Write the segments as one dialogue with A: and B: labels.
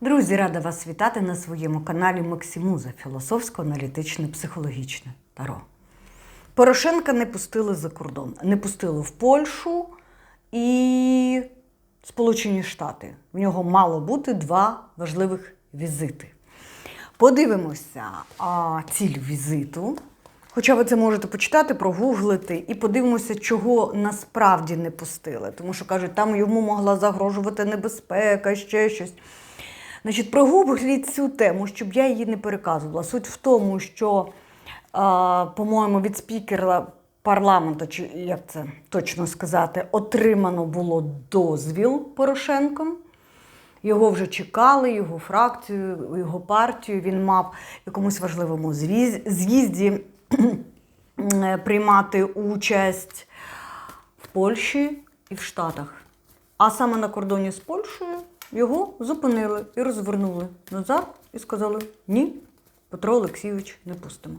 A: Друзі, рада вас вітати на своєму каналі Максимуза філософсько-аналітичне психологічне таро. Порошенка не пустили за кордон, не пустили в Польщу і Сполучені Штати. В нього мало бути два важливих візити. Подивимося а, ціль візиту. Хоча ви це можете почитати, прогуглити, і подивимося, чого насправді не пустили. Тому що кажуть, там йому могла загрожувати небезпека, ще щось. Значить, прогугліть цю тему, щоб я її не переказувала. Суть в тому, що, по-моєму, від спікера парламенту, чи як це точно сказати, отримано було дозвіл Порошенком. Його вже чекали, його фракцію, його партію. Він мав в якомусь важливому з'їзді е, приймати участь в Польщі і в Штатах. А саме на кордоні з Польщею його зупинили і розвернули назад і сказали: ні, Петро Олексійович, не пустимо.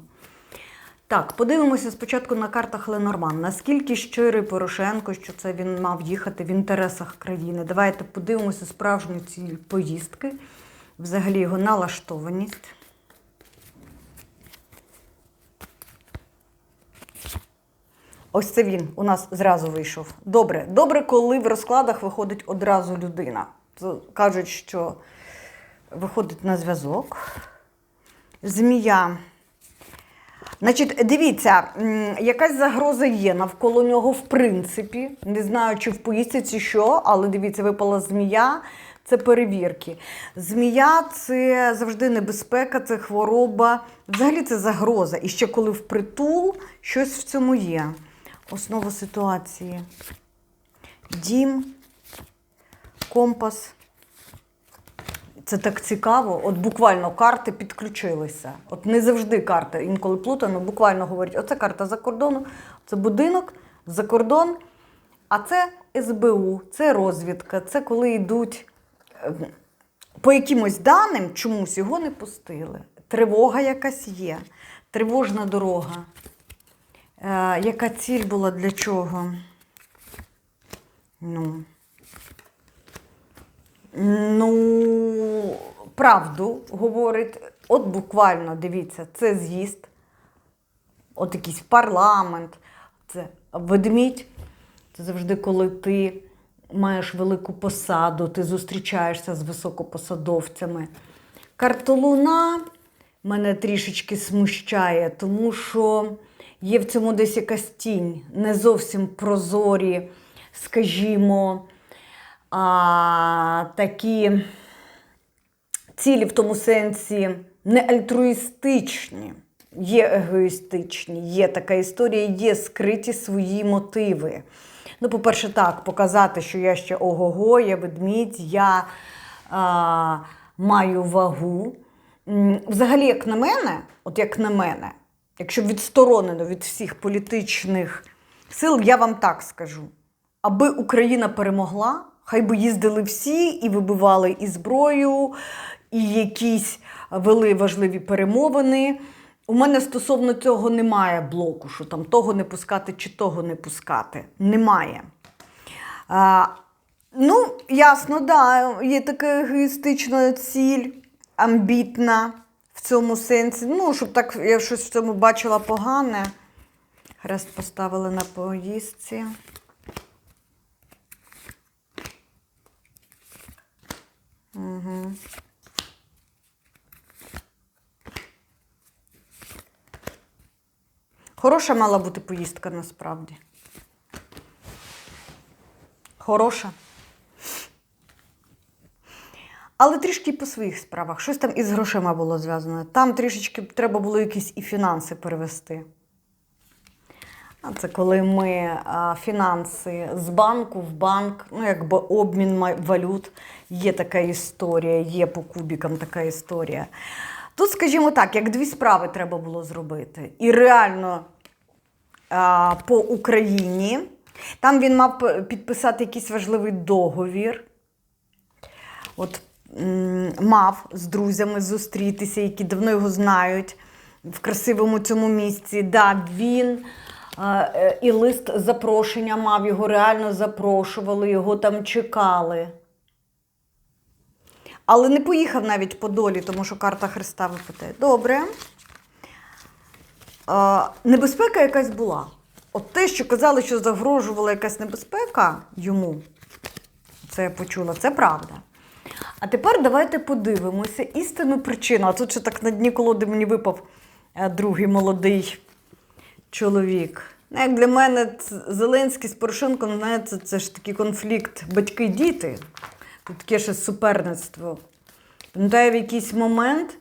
A: Так, подивимося спочатку на картах Ленорман. Наскільки щирий Порошенко, що це він мав їхати в інтересах країни. Давайте подивимося справжню ціль поїздки, взагалі його налаштованість. Ось це він у нас зразу вийшов. Добре, добре, коли в розкладах виходить одразу людина. То кажуть, що виходить на зв'язок. Змія. Значить, дивіться, якась загроза є навколо нього, в принципі. Не знаю, чи в поїздці, чи що, але дивіться, випала змія. Це перевірки. Змія це завжди небезпека, це хвороба. Взагалі це загроза. І ще коли впритул, щось в цьому є. Основа ситуації. Дім, компас. Це так цікаво. От буквально карти підключилися. От не завжди карти, інколи плутано, буквально говорять, оце карта за кордону, це будинок за кордон, а це СБУ, це розвідка, це коли йдуть е, по якимось даним, чомусь його не пустили. Тривога якась є, тривожна дорога. Е, яка ціль була для чого? Ну. Ну, правду говорить. От буквально дивіться, це з'їзд, от якийсь парламент, це ведмідь. Це завжди, коли ти маєш велику посаду, ти зустрічаєшся з високопосадовцями. Картолуна мене трішечки смущає, тому що є в цьому десь якась тінь, не зовсім прозорі, скажімо а, такі цілі в тому сенсі не альтруїстичні, є егоїстичні, є така історія, є скриті свої мотиви. Ну, по-перше, так, показати, що я ще ого-го, я ведмідь, я а, маю вагу. Взагалі, як на мене, от як на мене, якщо відсторонено від всіх політичних сил, я вам так скажу. Аби Україна перемогла, хай би їздили всі і вибивали і зброю, і якісь вели важливі перемовини. У мене стосовно цього немає блоку, що там того не пускати чи того не пускати. Немає. А, ну, ясно, да, є така егоїстична ціль, амбітна в цьому сенсі. Ну, щоб так я щось в цьому бачила погане. Хрест поставили на поїздці. Хороша мала бути поїздка насправді. Хороша. Але трішки по своїх справах. Щось там із грошима було зв'язано. Там трішечки треба було якісь і фінанси перевести. А це коли ми а, фінанси з банку в банк, ну якби обмін валют, є така історія, є по кубікам така історія. Тут, скажімо так, як дві справи треба було зробити. І реально по Україні. Там він мав підписати якийсь важливий договір. От мав з друзями зустрітися, які давно його знають в красивому цьому місці. Да, він е, і лист запрошення мав, його реально запрошували, його там чекали. Але не поїхав навіть по долі, тому що карта Христа випадає. Добре. Небезпека якась була. От те, що казали, що загрожувала якась небезпека йому, це я почула, це правда. А тепер давайте подивимося істинну причину. А тут ще так на дні колоди мені випав е, другий молодий чоловік. Ну, Як для мене Зеленський з Порошенком, знаєте, це ж такий конфлікт батьки-діти. Тут таке ще суперництво. Пам'ятаю, в якийсь момент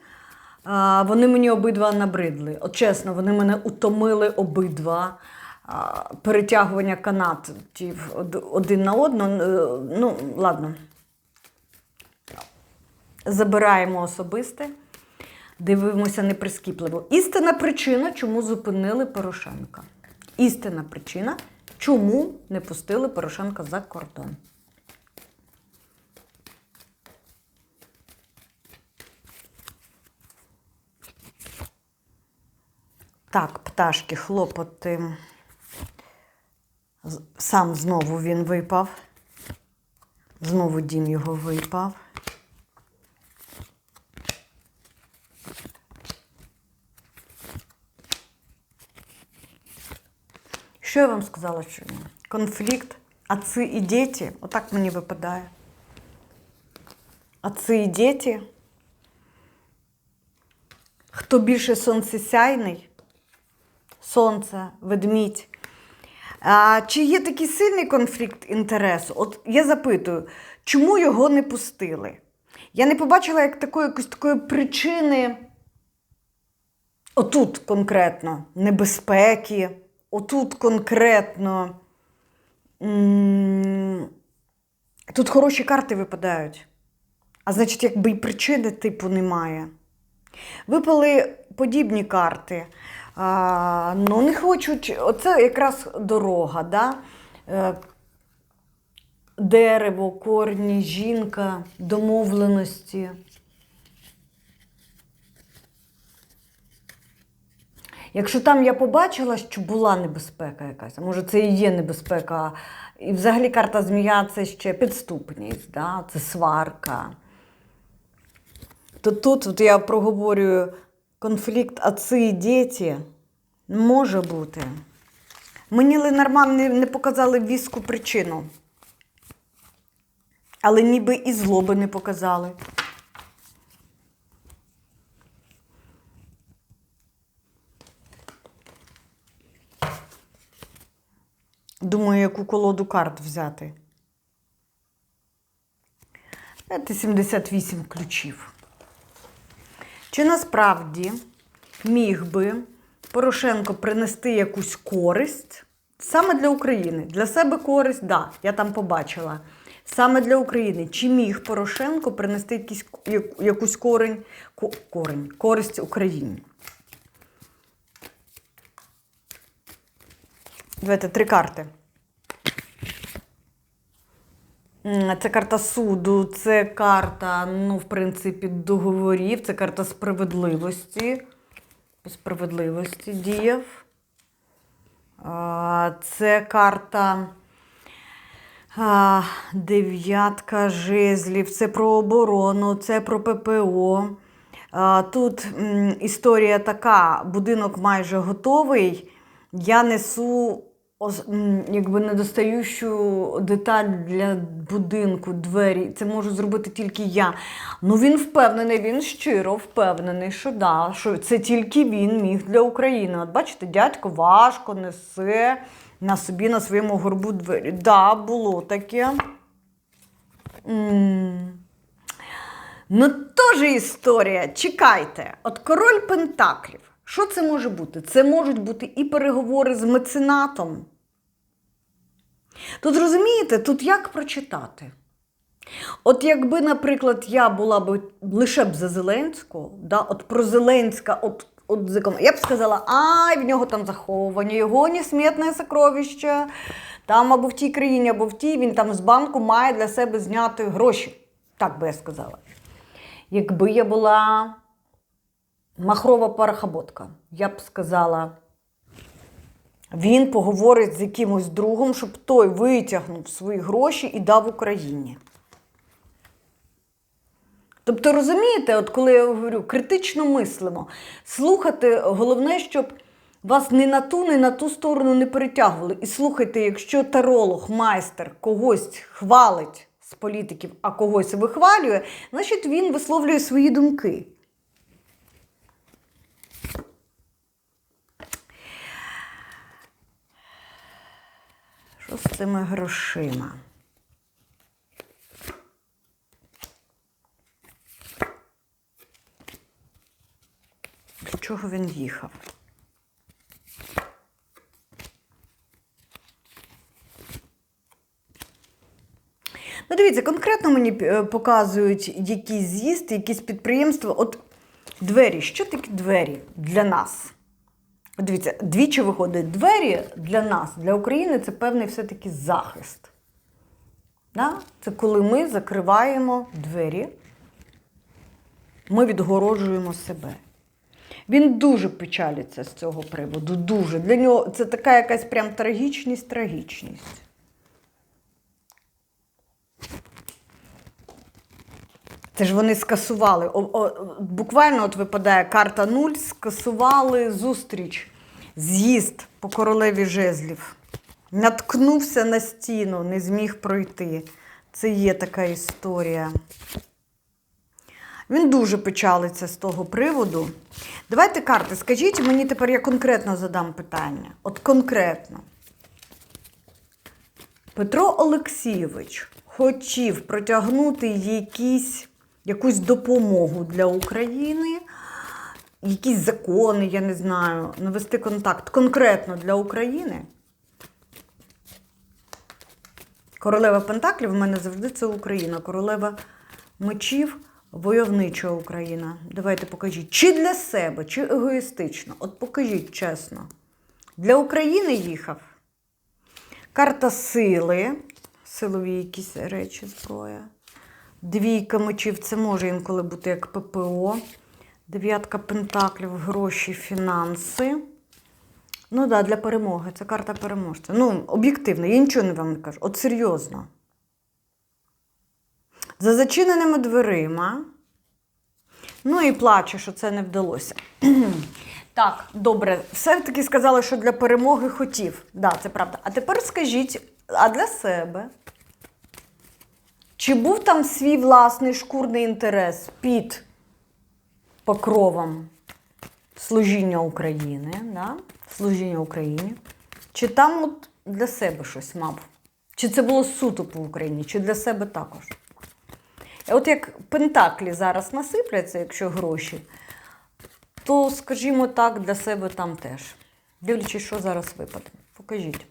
A: а, вони мені обидва набридли. От чесно, вони мене утомили обидва. А, перетягування канатів один на одного. Е, Ну, ладно. Забираємо особисте, дивимося неприскіпливо. Істинна причина, чому зупинили Порошенка. Істинна причина, чому не пустили Порошенка за кордон. Так, пташки, хлопоти. Сам знову він випав. Знову дім його випав. Що я вам сказала сьогодні? Конфлікт, отці і діти. Отак мені випадає. Отці і діти. Хто більше сонцесяйний? Сонце, ведмідь. А, чи є такий сильний конфлікт інтересу? От я запитую, чому його не пустили? Я не побачила як такої, якоїсь такої причини. Отут конкретно небезпеки, отут конкретно. Тут хороші карти випадають. А значить, якби і причини типу немає. Випали подібні карти. А, ну, не хочуть. Оце якраз дорога, да? Е, дерево, корні, жінка, домовленості. Якщо там я побачила, що була небезпека якась, а може це і є небезпека. І взагалі карта змія це ще підступність, да? це сварка. То тут от я проговорюю конфлікт отці і діти. Може бути. Мені Ленорман не, показали віску причину. Але ніби і злоби не показали. Думаю, яку колоду карт взяти. Це 78 ключів. Чи насправді міг би Порошенко принести якусь користь саме для України? Для себе користь, так, да, я там побачила. Саме для України. Чи міг Порошенко принести якісь, якусь корень, корень, користь Україні? Давайте три карти. М, Це карта суду, це карта, ну, в принципі, договорів, це карта справедливості. Справедливості діяв. Це карта дев'ятка жезлів, це про оборону, це про ППО. Тут історія така: будинок майже готовий. Я несу якби недостаючу деталь для будинку, двері. Це можу зробити тільки я. Ну він впевнений, він щиро впевнений, що да, що це тільки він міг для України. От бачите, дядько важко несе на собі, на своєму горбу двері. Да, було таке. Ну, теж історія. Чекайте. От король Пентаклів. Що це може бути? Це можуть бути і переговори з меценатом. Тут розумієте, тут як прочитати? От якби, наприклад, я була б лише б за Зеленського, да, от про Зеленська, от, от я б сказала, ай, в нього там заховані, його несмітне сокровище, там або в тій країні, або в тій, він там з банку має для себе зняти гроші. Так би я сказала. Якби я була махрова парахоботка, я б сказала, він поговорить з якимось другом, щоб той витягнув свої гроші і дав Україні. Тобто, розумієте, от коли я говорю, критично мислимо, слухати, головне, щоб вас ні на ту, ні на ту сторону не перетягували. І слухайте, якщо таролог, майстер когось хвалить з політиків, а когось вихвалює, значить він висловлює свої думки. Що з цими грошима? Для чого він їхав? Ну, дивіться, конкретно мені е, показують якісь з'їзд, якісь підприємства. От двері. Що такі двері для нас? Дивіться, двічі виходить двері для нас, для України це певний все-таки захист. Да? Це коли ми закриваємо двері, ми відгороджуємо себе. Він дуже печалиться з цього приводу. Дуже. Для нього це така якась прям трагічність, трагічність. Це ж вони скасували. О, о, буквально от випадає карта 0, скасували зустріч, з'їзд по королеві жезлів. Наткнувся на стіну, не зміг пройти. Це є така історія. Він дуже печалиться з того приводу. Давайте карти, скажіть мені тепер я конкретно задам питання. От конкретно. Петро Олексійович хотів протягнути якісь, якусь допомогу для України, якісь закони, я не знаю, навести контакт конкретно для України. Королева Пентаклів в мене завжди це Україна. Королева мечів войовнича Україна. Давайте покажіть. Чи для себе, чи егоїстично? От покажіть чесно. Для України їхав. Карта сили, силові якісь речі, зброя. Двійка мечів це може інколи бути як ППО. Дев'ятка пентаклів, гроші, фінанси. Ну так, да, для перемоги. Це карта переможця. Ну, об'єктивно, я нічого не вам не кажу. От серйозно. За зачиненими дверима. Ну і плаче, що це не вдалося. Так, добре, все-таки сказали, що для перемоги хотів. Так, да, це правда. А тепер скажіть, а для себе? Чи був там свій власний шкурний інтерес під покровом служіння України, да? служіння Україні? Чи там от для себе щось мав? Чи це було суто по Україні, чи для себе також? От як пентаклі зараз насипляться, якщо гроші, то, скажімо так, для себе там теж. Дивлячись, що зараз випаде. Покажіть.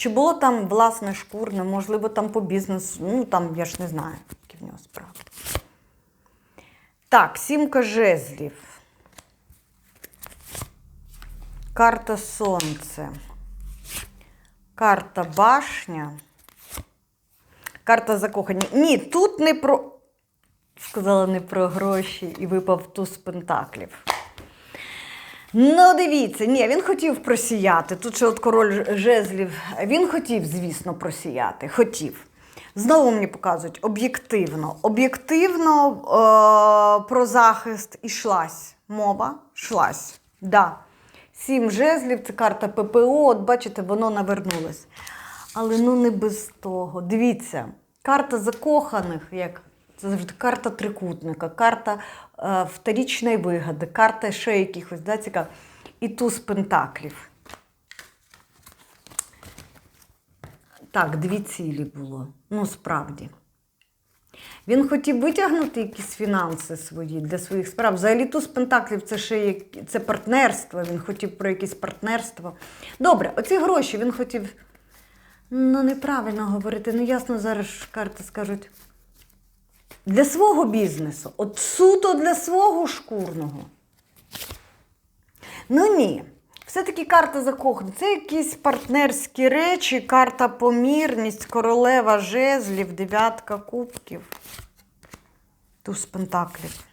A: Чи було там власне шкурне, можливо, там по бізнесу, ну там я ж не знаю, які в нього справи. Так, сімка жезлів. Карта Сонце. Карта башня. Карта закохані. Ні, тут не про. Сказала не про гроші і випав туз пентаклів. Ну, дивіться, ні, він хотів просіяти. Тут ще от король жезлів. Він хотів, звісно, просіяти. Хотів. Знову мені показують об'єктивно. Об'єктивно е- про захист ішлась мова. Шлась. Да. Сім жезлів, це карта ППО. От бачите, воно навернулось. Але ну не без того. Дивіться, карта закоханих, як це завжди карта трикутника, карта е, вторічної вигоди, карта ще якихось, да, цікаво. І туз пентаклів. Так, дві цілі було. Ну, справді. Він хотів витягнути якісь фінанси свої для своїх справ. Взагалі туз пентаклів це ще як... це партнерство. Він хотів про якесь партнерство. Добре, оці гроші він хотів. Ну, неправильно говорити. Ну, ясно, зараз карти скажуть. Для свого бізнесу. От суто для свого шкурного. Ну ні. Все-таки карта закохана. Це якісь партнерські речі, карта помірність, королева жезлів, дев'ятка кубків. Туз пентаклів.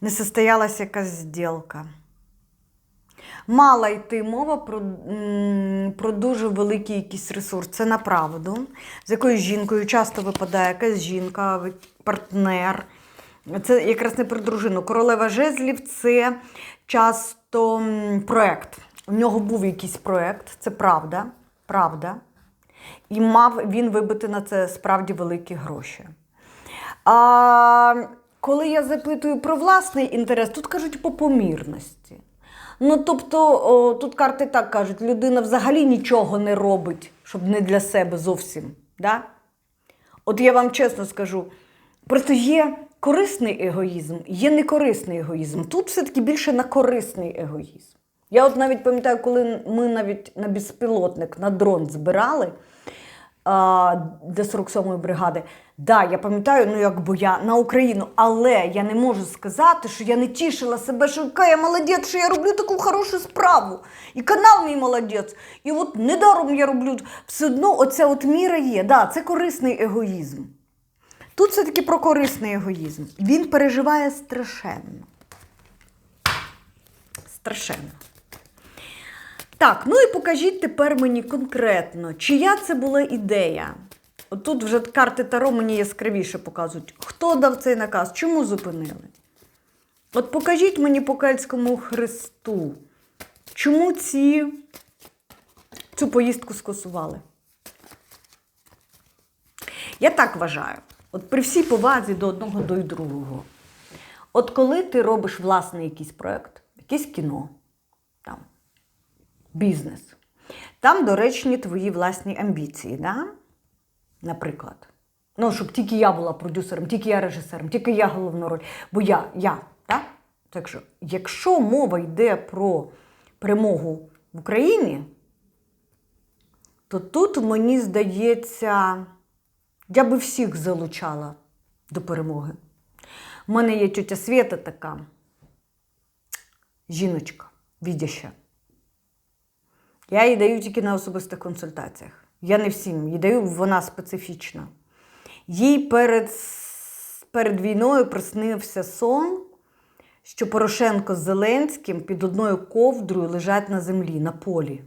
A: Не состоялася якась зділка. Мала йти мова про, про дуже великий якийсь ресурс. Це направду. З якоюсь жінкою часто випадає якась жінка, партнер. Це якраз не про дружину. Королева жезлів це часто м, проект. У нього був якийсь проект, це правда. правда. І мав він вибити на це справді великі гроші. А коли я запитую про власний інтерес, тут кажуть по помірності. Ну, тобто, о, тут карти так кажуть, людина взагалі нічого не робить, щоб не для себе зовсім. Да? От я вам чесно скажу, просто є корисний егоїзм, є некорисний егоїзм. Тут все-таки більше на корисний егоїзм. Я от навіть пам'ятаю, коли ми навіть на безпілотник, на дрон збирали а, для 47-ї бригади. Да, я пам'ятаю, ну якби я на Україну, але я не можу сказати, що я не тішила себе, що я молодець, що я роблю таку хорошу справу. І канал мій молодець. І от недаром я роблю. Все одно оця от міра є. Да, це корисний егоїзм. Тут все-таки про корисний егоїзм. Він переживає страшенно. Страшенно. Так, ну і покажіть тепер мені конкретно, чия це була ідея. Тут вже карти Таро мені яскравіше показують. Хто дав цей наказ? Чому зупинили? От покажіть мені по кельтському хресту, чому ці, цю поїздку скасували? Я так вважаю. От при всій повазі до одного до й другого. От коли ти робиш власний якийсь проєкт, якесь кіно, бізнес, там доречні твої власні амбіції, да? наприклад. Ну, щоб тільки я була продюсером, тільки я режисером, тільки я головну роль. Бо я, я, так? Так що, якщо мова йде про перемогу в Україні, то тут мені здається, я би всіх залучала до перемоги. У мене є тетя Свята така жіночка, відяща. Я їй даю тільки на особистих консультаціях. Я не всім їй даю, вона специфічна. Їй перед, перед війною приснився сон, що Порошенко з Зеленським під одною ковдрою лежать на землі, на полі.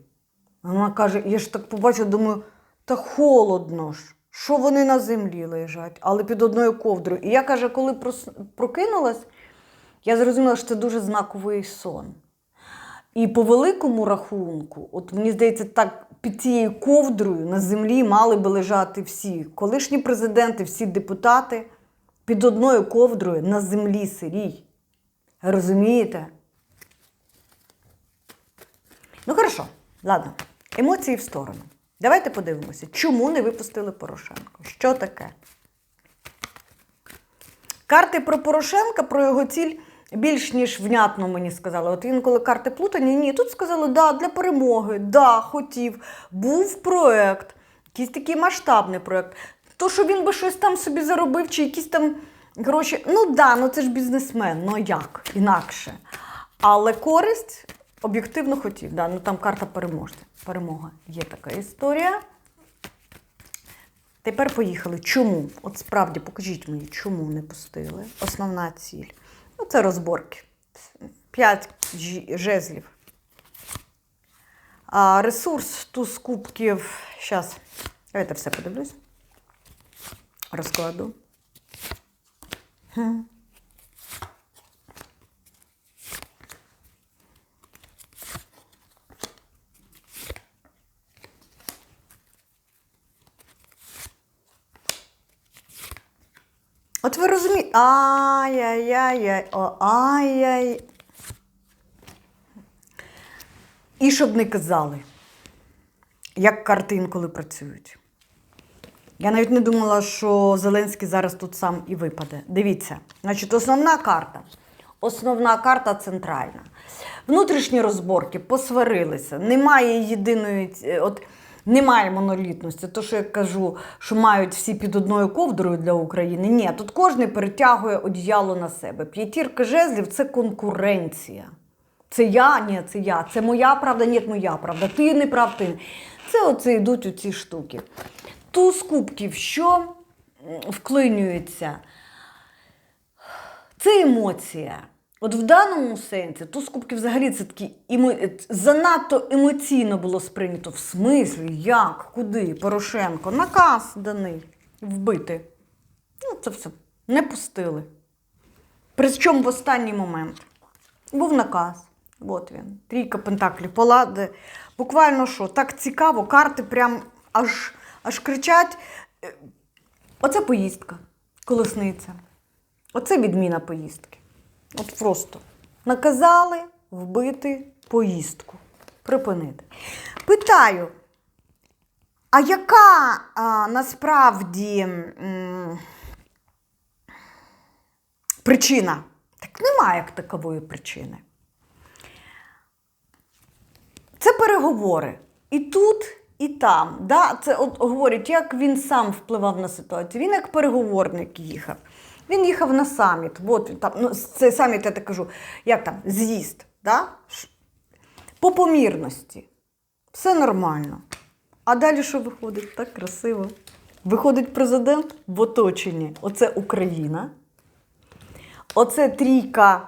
A: Вона каже: я ж так побачила, думаю, та холодно ж. Що вони на землі лежать, але під одною ковдрою. І я каже, коли прокинулась, я зрозуміла, що це дуже знаковий сон. І по великому рахунку, от мені здається, так під цією ковдрою на землі мали би лежати всі колишні президенти, всі депутати під одною ковдрою на землі сирій. Розумієте? Ну, хорошо, ладно, емоції в сторону. Давайте подивимося, чому не випустили Порошенко? Що таке? Карти про Порошенка, про його ціль більш ніж внятно мені сказали. От інколи карти плутані, ні, тут сказали, да, для перемоги, да, хотів, був проект, якийсь такий масштабний проект. То, що він би щось там собі заробив, чи якісь там гроші. Ну да, ну це ж бізнесмен, ну як інакше. Але користь об'єктивно хотів. Да, ну там карта переможця. Перемога. Є така історія. Тепер поїхали. Чому? От справді покажіть мені, чому не пустили. Основна ціль. Ну, це розборки. П'ять жезлів. А, ресурс туз кубків. Зараз. я це все подивлюсь. Розкладу. Хм. От ви розумієте. Ай-яй-яй, о, ай-яй. І щоб не казали, як карти інколи працюють. Я навіть не думала, що Зеленський зараз тут сам і випаде. Дивіться, значить, основна карта. Основна карта центральна. Внутрішні розборки посварилися. Немає єдиної, от немає монолітності. То, що я кажу, що мають всі під одною ковдрою для України. Ні, тут кожен перетягує одіяло на себе. П'ятірка жезлів це конкуренція. Це я, ні, це я. Це моя правда, ні, моя правда. Ти не прав, ти. Це оце йдуть оці штуки. Туз кубків, що вклинюється? Це емоція. От в даному сенсі туз кубків взагалі це такі емо... занадто емоційно було сприйнято. В смислі, як, куди? Порошенко, наказ даний вбити. Ну, це все. Не пустили. Причому в останній момент. Був наказ. От він. Трійка пентаклів. Полади. Буквально що, так цікаво, карти прям аж, аж кричать. Е, Оце поїздка, колесниця. Оце відміна поїздки. От просто наказали вбити поїздку. Припинити. Питаю, а яка а, насправді м, причина? Так немає як такової причини. Це переговори. І тут, і там. Да? Це от говорять, як він сам впливав на ситуацію. Він як переговорник їхав. Він їхав на саміт. От там, ну, це саміт, я так кажу, як там, з'їзд. Да? По помірності. Все нормально. А далі що виходить? Так красиво. Виходить президент в оточенні. Оце Україна. Оце трійка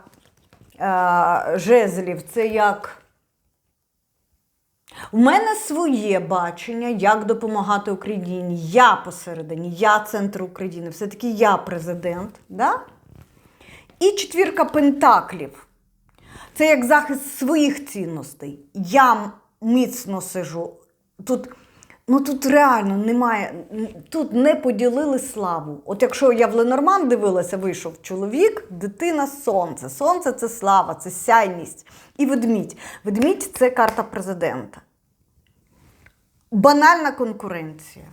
A: е, жезлів. Це як. У мене своє бачення, як допомагати Україні. Я посередині, я центр України, все-таки я президент. Да? І четвірка пентаклів. Це як захист своїх цінностей. Я міцно сижу. Тут, ну тут реально немає. Тут не поділили славу. От якщо я в Ленорман дивилася, вийшов чоловік, дитина, сонце. Сонце це слава, це сяйність. І ведмідь. Ведмідь це карта президента. Банальна конкуренція.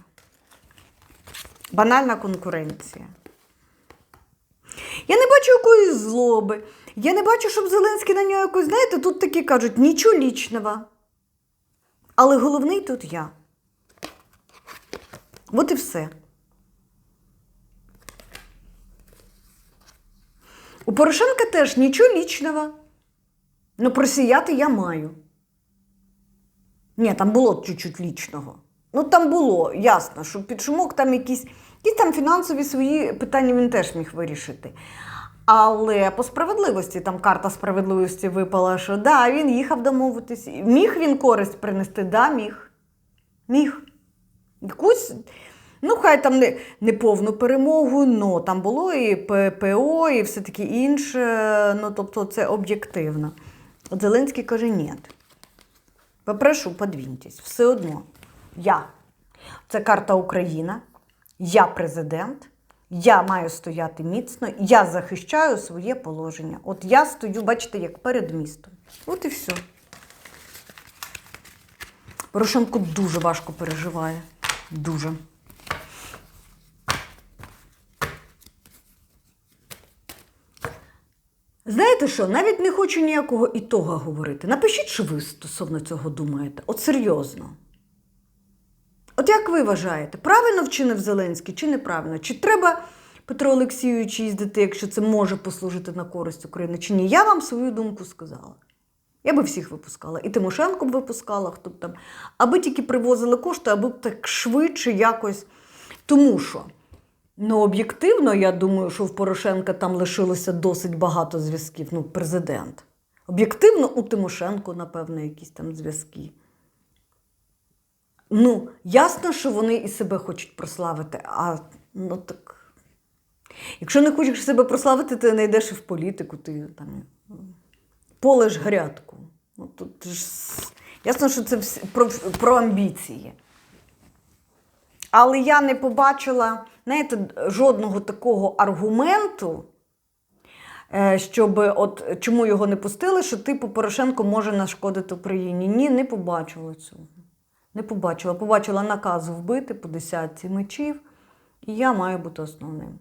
A: Банальна конкуренція. Я не бачу якоїсь злоби. Я не бачу, щоб Зеленський на нього якось, знаєте, тут такі кажуть, нічого лічного. Але головний тут я. От і все. У Порошенка теж нічого лічного. Ну, просіяти я маю. Ні, там було чуть-чуть лічного. Ну, там було, ясно, що під шумок там якісь, якісь там фінансові свої питання він теж міг вирішити. Але по справедливості, там карта справедливості випала, що да, він їхав домовитись. Міг він користь принести? Да, міг. Міг. Якусь, ну, хай там не, не повну перемогу, но там було і ППО, і все таке інше. Ну, тобто, це об'єктивно. От Зеленський каже, ні. Попрошу, подвіньтесь. Все одно. Я. Це карта Україна. Я президент. Я маю стояти міцно. Я захищаю своє положення. От я стою, бачите, як перед містом. От і все. Порошенко дуже важко переживає. Дуже. Знаєте що, навіть не хочу ніякого ітога говорити. Напишіть, що ви стосовно цього думаєте. От серйозно. От як ви вважаєте, правильно вчинив Зеленський чи неправильно? Чи треба Петро Олексійович їздити, якщо це може послужити на користь України, чи ні? Я вам свою думку сказала. Я би всіх випускала. І Тимошенко б випускала, хто б там, аби тільки привозили кошти, аби так швидше якось. Тому що, ну, об'єктивно, я думаю, що в Порошенка там лишилося досить багато зв'язків. Ну, президент. Об'єктивно, у Тимошенко, напевно, якісь там зв'язки. Ну, ясно, що вони і себе хочуть прославити, а ну так. Якщо не хочеш себе прославити, ти не йдеш і в політику, ти там полеш грядку. Ну, тут ж... Ясно, що це про, про амбіції. Але я не побачила, знаєте, жодного такого аргументу, е, щоб от чому його не пустили, що типу Порошенко може нашкодити Україні. Ні, не побачила цього. Не побачила. Побачила наказ вбити по десятці мечів, і я маю бути основним.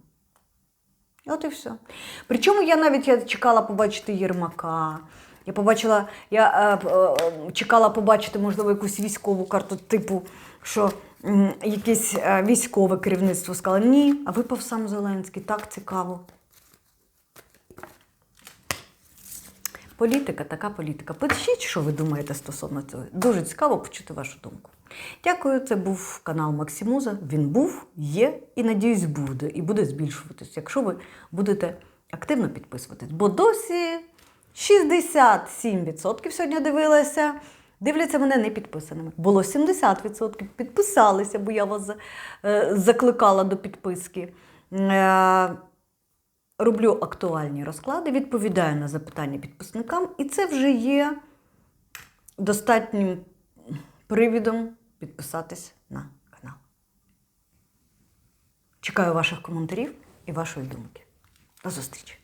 A: От і все. Причому я навіть я чекала побачити Єрмака. Я побачила, я е, е, чекала побачити, можливо, якусь військову карту, типу, що якесь е, військове керівництво сказало, ні, а випав сам Зеленський, так цікаво. Політика, така політика. Пишіть, що ви думаєте стосовно цього. Дуже цікаво почути вашу думку. Дякую, це був канал Максимуза. Він був, є і, надіюсь, буде. І буде збільшуватись, якщо ви будете активно підписуватись. Бо досі 67% сьогодні дивилася. Дивляться мене не підписаними. Було 70%. Підписалися, бо я вас е, закликала до підписки. Е, роблю актуальні розклади, відповідаю на запитання підписникам, і це вже є достатнім привідом підписатись на канал. Чекаю ваших коментарів і вашої думки. До зустрічі!